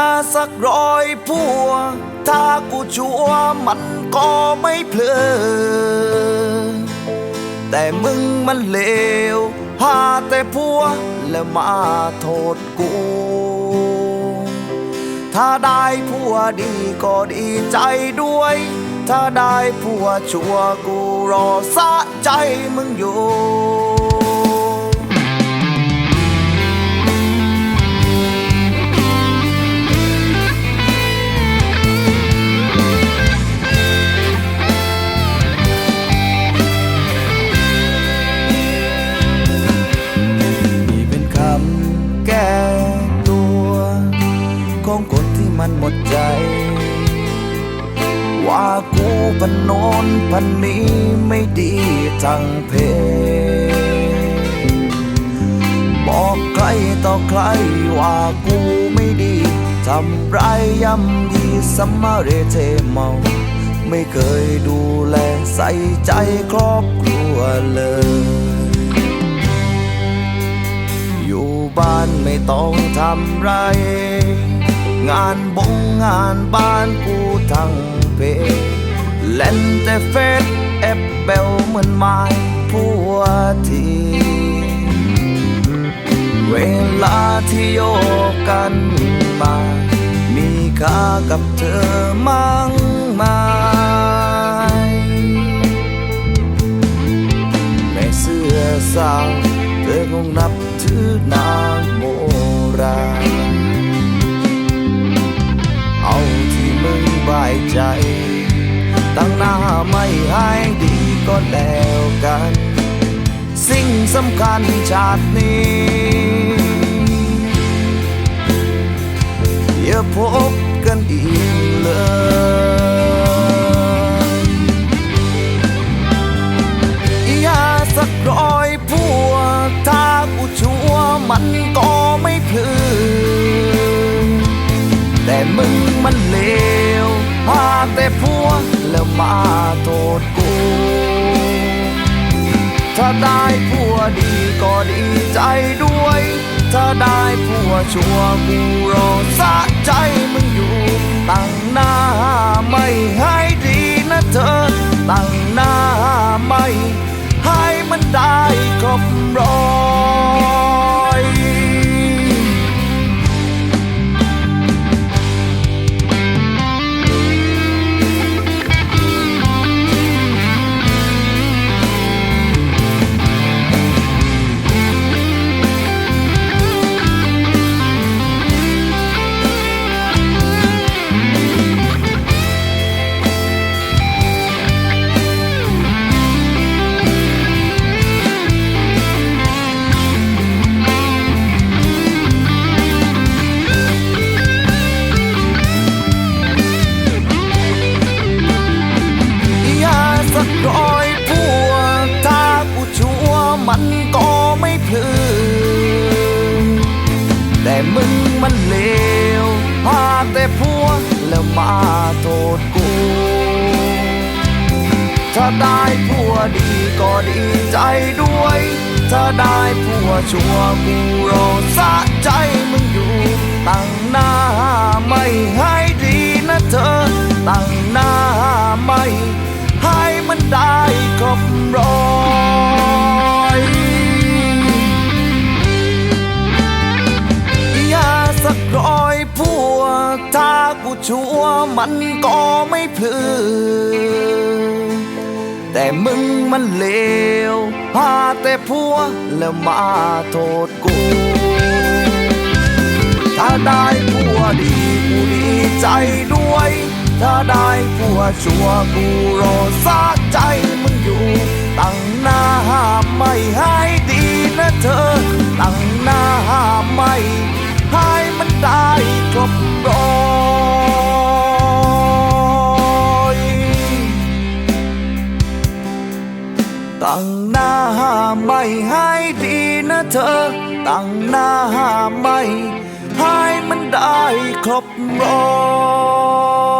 าสักร้อยพัว ถ้ากูชัวมันก็ไม่เพลอ แต่มึงมันเลวหาแต่พัวแล้วมาโทษกู ถ้าได้ผัวดีก็ดีใจด้วย ถ้าได้ผัวชัวกูรอสะใจมึงอยู่ มันหมดใจ ว่ากูพันโนนพันนี้ไม่ดีทั้งเพบอกใครต่อใครว่ากูไม่ดีทำไรายย่ำยีสัมมาเรเทเมาไม่เคยดูแลใส่ใจครอบครัวเลยอยู่บ้านไม่ต้องทำไร งานบงงานบ้านกูทั้งเพเล่นแต่เฟซแอปเบลเหมือนไม้ผัวทีเวลาที่โยกกันมา มีค่ากับเธอมั่งไหมายแม่เสื้อสาวเธอคงนับถือนาง ก็แล้วกัน สิ่งสำคัญชาตินี้ อย่าพบกันอีกเลยอย่าสักรอยพัวถ้ากูชัวมันก็ไม่พลือแต่มึงมันเลวพาแต่พัวแล้วมาโทษกู ถ้าได้ผัวดีก็ดีใจด้วย ถ้าได้ผัวชัวกูรอสะใจมึงอยู่ตั้งนาน มึงมันเลวพาแต่พัวแล้วมาโทษกู ถ้าได้ผัวดีก็ดีใจด้วย ถ้าได้ผัวชั่วกูรอสะใจมึงอยู่ ตั้งหน้าไม่ให้ดีนะเธอ ตั้งหน้าไม่ให้มันได้ครบรอ มันก็ไม่พลือ แต่มึงมันเลวพาแต่พัวแล้วมาโทษกู ถ้าได้ผัวดีกูดีใจด้วย ถ้าได้ผัวชัวกูรอสะใจ ตั้งหน้าไม่ให้มันได้ครบร้อย